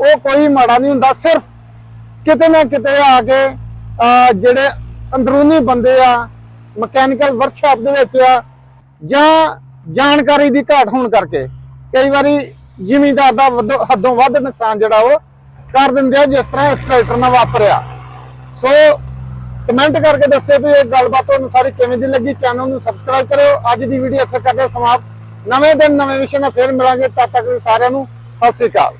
ਉਹ ਕੋਈ ਮਾੜਾ ਨਹੀਂ ਹੁੰਦਾ, ਸਿਰਫ ਕਿਤੇ ਨਾ ਕਿਤੇ ਆ ਕੇ ਜਿਹੜੇ ਅੰਦਰੂਨੀ ਬੰਦੇ ਆ, ਮਕੈਨੀਕਲ ਵਰਕਸ਼ਾਪ ਦੇ ਵਿੱਚ ਆ, ਜਾਂ ਜਾਣਕਾਰੀ ਦੀ ਘਾਟ ਹੋਣ ਕਰਕੇ, ਕਈ ਵਾਰੀ ਜ਼ਿਮੀਂਦਾਰ ਦਾ ਵੱਧੋ- ਹੱਦੋਂ ਵੱਧ ਨੁਕਸਾਨ ਜਿਹੜਾ ਉਹ ਕਰ ਦਿੰਦੇ ਆ, ਜਿਸ ਤਰ੍ਹਾਂ ਇਸ ਟਰੈਕਟਰ ਨਾਲ ਵਾਪਰਿਆ। ਸੋ ਕਮੈਂਟ ਕਰਕੇ ਦੱਸਿਓ ਵੀ ਇਹ ਗੱਲਬਾਤ ਤੁਹਾਨੂੰ ਸਾਰੀ ਕਿਵੇਂ ਦੀ ਲੱਗੀ। ਚੈਨਲ ਨੂੰ ਸਬਸਕ੍ਰਾਈਬ ਕਰਿਓ। ਅੱਜ ਦੀ ਵੀਡੀਓ ਇੱਥੇ ਕਰਦੇ ਸਮਾਪਤ। ਨਵੇਂ ਦਿਨ, ਨਵੇਂ ਵਿਸ਼ੇ ਨਾਲ ਫੇਰ ਮਿਲਾਂਗੇ। ਤਦ ਤੱਕ ਲਈ ਸਾਰਿਆਂ ਨੂੰ ਸਤਿ ਸ੍ਰੀ ਅਕਾਲ।